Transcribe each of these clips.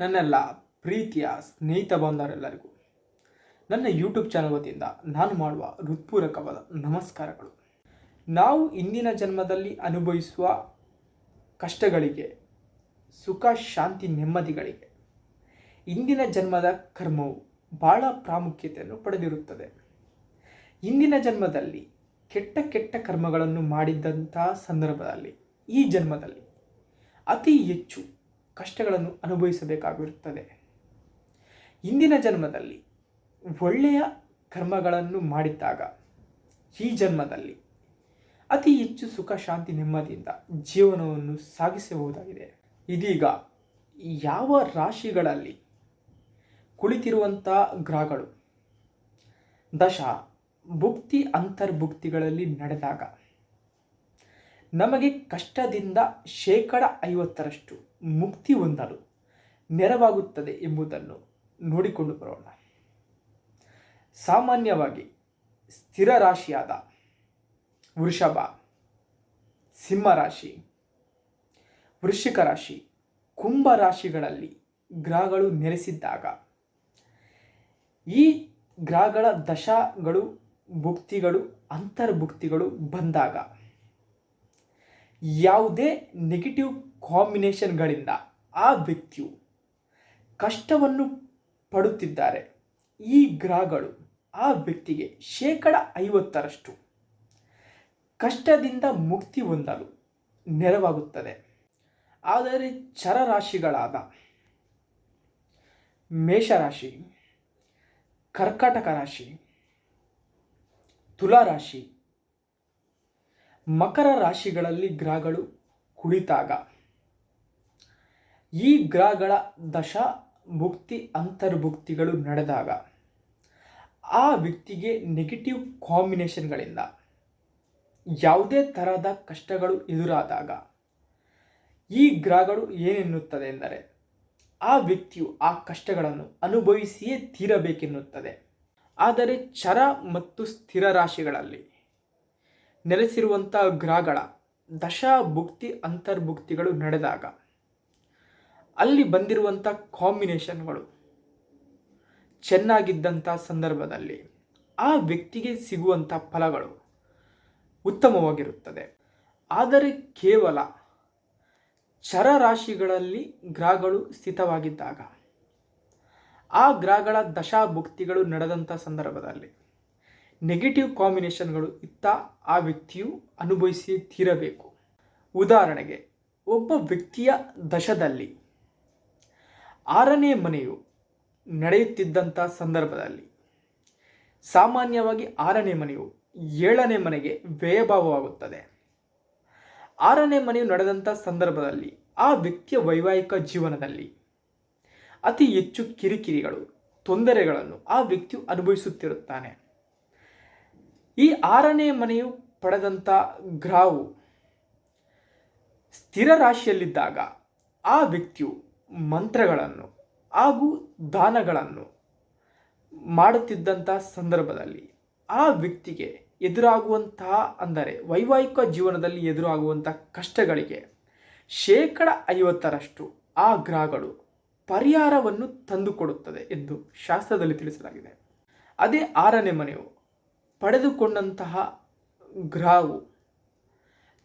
ನನ್ನೆಲ್ಲ ಪ್ರೀತಿಯ ಸ್ನೇಹಿತ ಬಾಂಧವರೆಲ್ಲರಿಗೂ ನನ್ನ ಯೂಟ್ಯೂಬ್ ಚಾನಲ್ ವತಿಯಿಂದ ನಾನು ಮಾಡುವ ಹೃತ್ಪೂರ್ವಕವಾದ ನಮಸ್ಕಾರಗಳು. ನಾವು ಇಂದಿನ ಜನ್ಮದಲ್ಲಿ ಅನುಭವಿಸುವ ಕಷ್ಟಗಳಿಗೆ, ಸುಖ, ಶಾಂತಿ, ನೆಮ್ಮದಿಗಳಿಗೆ ಇಂದಿನ ಜನ್ಮದ ಕರ್ಮವು ಬಹಳ ಪ್ರಾಮುಖ್ಯತೆಯನ್ನು ಪಡೆದಿರುತ್ತದೆ. ಇಂದಿನ ಜನ್ಮದಲ್ಲಿ ಕೆಟ್ಟ ಕೆಟ್ಟ ಕರ್ಮಗಳನ್ನು ಮಾಡಿದ್ದಂಥ ಸಂದರ್ಭದಲ್ಲಿ ಈ ಜನ್ಮದಲ್ಲಿ ಅತಿ ಹೆಚ್ಚು ಕಷ್ಟಗಳನ್ನು ಅನುಭವಿಸಬೇಕಾಗಿರುತ್ತದೆ. ಇಂದಿನ ಜನ್ಮದಲ್ಲಿ ಒಳ್ಳೆಯ ಕರ್ಮಗಳನ್ನು ಮಾಡಿದ್ದಾಗ, ಈ ಜನ್ಮದಲ್ಲಿ ಅತಿ ಹೆಚ್ಚು ಸುಖ, ಶಾಂತಿ, ನೆಮ್ಮದಿಯಿಂದ ಜೀವನವನ್ನು ಸಾಗಿಸಬಹುದಾಗಿದೆ. ಇದೀಗ ಯಾವ ರಾಶಿಗಳಲ್ಲಿ ಕುಳಿತಿರುವಂಥ ಗ್ರಹಗಳು, ದಶ, ಭುಕ್ತಿ, ಅಂತರ್ಭುಕ್ತಿಗಳಲ್ಲಿ ನಡೆದಾಗ ನಮಗೆ ಕಷ್ಟದಿಂದ ಶೇಕಡ ಐವತ್ತರಷ್ಟು ಮುಕ್ತಿ ಹೊಂದಲು ನೆರವಾಗುತ್ತದೆ ಎಂಬುದನ್ನು ನೋಡಿಕೊಂಡು ಬರೋಣ. ಸಾಮಾನ್ಯವಾಗಿ ಸ್ಥಿರ ರಾಶಿಯಾದ ವೃಷಭ, ಸಿಂಹ ರಾಶಿ, ವೃಶ್ಚಿಕ ರಾಶಿ, ಕುಂಭ ರಾಶಿಗಳಲ್ಲಿ ಗ್ರಹಗಳು ನೆಲೆಸಿದ್ದಾಗ ಈ ಗ್ರಹಗಳ ದಶಗಳು ಭುಕ್ತಿಗಳು ಅಂತರ್ಭುಕ್ತಿಗಳು ಬಂದಾಗ ಯಾವುದೇ ನೆಗೆಟಿವ್ ಕಾಂಬಿನೇಷನ್ಗಳಿಂದ ಆ ವ್ಯಕ್ತಿಯು ಕಷ್ಟವನ್ನು ಪಡುತ್ತಿದ್ದಾರೆ. ಈ ಗ್ರಹಗಳು ಆ ವ್ಯಕ್ತಿಗೆ ಶೇಕಡ ಐವತ್ತರಷ್ಟು ಕಷ್ಟದಿಂದ ಮುಕ್ತಿ ಹೊಂದಲು ನೆರವಾಗುತ್ತದೆ. ಆದರೆ ಚರರಾಶಿಗಳಾದ ಮೇಷರಾಶಿ, ಕರ್ಕಾಟಕ ರಾಶಿ, ತುಲಾರಾಶಿ ಮಕರ ರಾಶಿಗಳಲ್ಲಿ ಗ್ರಹಗಳು ಕುಳಿತಾಗ. ಈ ಗ್ರಹಗಳ ದಶ ಭುಕ್ತಿ ಅಂತರ್ಭುಕ್ತಿಗಳು ನಡೆದಾಗ ಆ ವ್ಯಕ್ತಿಗೆ ನೆಗೆಟಿವ್ ಕಾಂಬಿನೇಷನ್ಗಳಿಂದ ಯಾವುದೇ ತರಹದ ಕಷ್ಟಗಳು ಎದುರಾದಾಗ ಈ ಗ್ರಹಗಳು ಏನೆನ್ನುತ್ತದೆ ಎಂದರೆ ಆ ವ್ಯಕ್ತಿಯು ಆ ಕಷ್ಟಗಳನ್ನು ಅನುಭವಿಸಿಯೇ ತೀರಬೇಕೆನ್ನುತ್ತದೆ. ಆದರೆ ಚರ ಮತ್ತು ಸ್ಥಿರ ರಾಶಿಗಳಲ್ಲಿ ನೆಲೆಸಿರುವಂಥ ಗ್ರಹಗಳ ದಶ ಭುಕ್ತಿ, ಅಂತರ್ಭುಕ್ತಿಗಳು ನಡೆದಾಗ ಅಲ್ಲಿ ಬಂದಿರುವಂಥ ಕಾಂಬಿನೇಷನ್ಗಳು ಚೆನ್ನಾಗಿದ್ದಂಥ ಸಂದರ್ಭದಲ್ಲಿ ಆ ವ್ಯಕ್ತಿಗೆ ಸಿಗುವಂಥ ಫಲಗಳು ಉತ್ತಮವಾಗಿರುತ್ತದೆ. ಆದರೆ ಕೇವಲ ಚರರಾಶಿಗಳಲ್ಲಿ ಗ್ರಹಗಳು ಸ್ಥಿತವಾಗಿದ್ದಾಗ ಆ ಗ್ರಹಗಳ ದಶಾಭುಕ್ತಿಗಳು ನಡೆದಂಥ ಸಂದರ್ಭದಲ್ಲಿ ನೆಗೆಟಿವ್ ಕಾಂಬಿನೇಷನ್ಗಳು ಇತ್ತ ಆ ವ್ಯಕ್ತಿಯು ಅನುಭವಿಸಿ ತೀರಬೇಕು. ಉದಾಹರಣೆಗೆ, ಒಬ್ಬ ವ್ಯಕ್ತಿಯ ದಶದಲ್ಲಿ ಆರನೇ ಮನೆಯು ನಡೆಯುತ್ತಿದ್ದಂಥ ಸಂದರ್ಭದಲ್ಲಿ, ಸಾಮಾನ್ಯವಾಗಿ ಆರನೇ ಮನೆಯು ಏಳನೇ ಮನೆಗೆ ವ್ಯಯಭಾವವಾಗುತ್ತದೆ. ಆರನೇ ಮನೆಯು ನಡೆದಂಥ ಸಂದರ್ಭದಲ್ಲಿ ಆ ವ್ಯಕ್ತಿಯ ವೈವಾಹಿಕ ಜೀವನದಲ್ಲಿ ಅತಿ ಹೆಚ್ಚು ಕಿರಿಕಿರಿಗಳು, ತೊಂದರೆಗಳನ್ನು ಆ ವ್ಯಕ್ತಿಯು ಅನುಭವಿಸುತ್ತಿರುತ್ತಾನೆ. ಈ ಆರನೇ ಮನೆಯು ಪಡೆದಂಥ ಗ್ರಹವು ಸ್ಥಿರ ರಾಶಿಯಲ್ಲಿದ್ದಾಗ ಆ ವ್ಯಕ್ತಿಯು ಮಂತ್ರಗಳನ್ನು ಹಾಗೂ ದಾನಗಳನ್ನು ಮಾಡುತ್ತಿದ್ದಂಥ ಸಂದರ್ಭದಲ್ಲಿ ಆ ವ್ಯಕ್ತಿಗೆ ಎದುರಾಗುವಂತಹ ಅಂದರೆ ವೈವಾಹಿಕ ಜೀವನದಲ್ಲಿ ಎದುರಾಗುವಂಥ ಕಷ್ಟಗಳಿಗೆ ಶೇಕಡ ಐವತ್ತರಷ್ಟು ಆ ಗ್ರಹಗಳು ಪರಿಹಾರವನ್ನು ತಂದುಕೊಡುತ್ತದೆ ಎಂದು ಶಾಸ್ತ್ರದಲ್ಲಿ ತಿಳಿಸಲಾಗಿದೆ. ಅದೇ ಆರನೇ ಮನೆಯು ಪಡೆದುಕೊಂಡಂತಹ ಗ್ರಹವು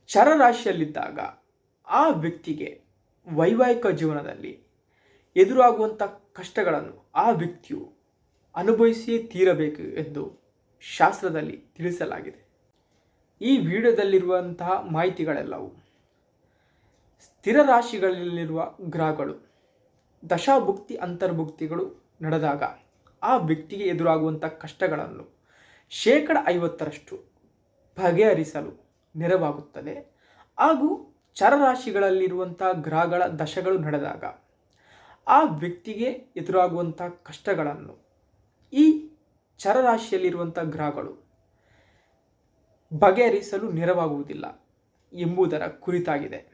ಚರರಾಶಿಯಲ್ಲಿದ್ದಾಗ ಆ ವ್ಯಕ್ತಿಗೆ ವೈವಾಹಿಕ ಜೀವನದಲ್ಲಿ ಎದುರಾಗುವಂಥ ಕಷ್ಟಗಳನ್ನು ಆ ವ್ಯಕ್ತಿಯು ಅನುಭವಿಸಿಯೇ ತೀರಬೇಕು ಎಂದು ಶಾಸ್ತ್ರದಲ್ಲಿ ತಿಳಿಸಲಾಗಿದೆ. ಈ ವಿಡಿಯೋದಲ್ಲಿರುವಂತಹ ಮಾಹಿತಿಗಳೆಲ್ಲವೂ ಸ್ಥಿರ ರಾಶಿಗಳಲ್ಲಿರುವ ಗ್ರಹಗಳು, ದಶಾಭುಕ್ತಿ, ಅಂತರ್ಭುಕ್ತಿಗಳು ನಡೆದಾಗ ಆ ವ್ಯಕ್ತಿಗೆ ಎದುರಾಗುವಂಥ ಕಷ್ಟಗಳನ್ನು ಶೇಕಡ ಐವತ್ತರಷ್ಟು ಬಗೆಹರಿಸಲು ನೆರವಾಗುತ್ತದೆ. ಹಾಗೂ ಚರರಾಶಿಗಳಲ್ಲಿರುವಂಥ ಗ್ರಹಗಳ ದಶಗಳು ನಡೆದಾಗ ಆ ವ್ಯಕ್ತಿಗೆ ಎದುರಾಗುವಂಥ ಕಷ್ಟಗಳನ್ನು ಈ ಚರರಾಶಿಯಲ್ಲಿರುವಂಥ ಗ್ರಹಗಳು ಬಗೆಹರಿಸಲು ನೆರವಾಗುವುದಿಲ್ಲ ಎಂಬುದರ ಕುರಿತಾಗಿದೆ.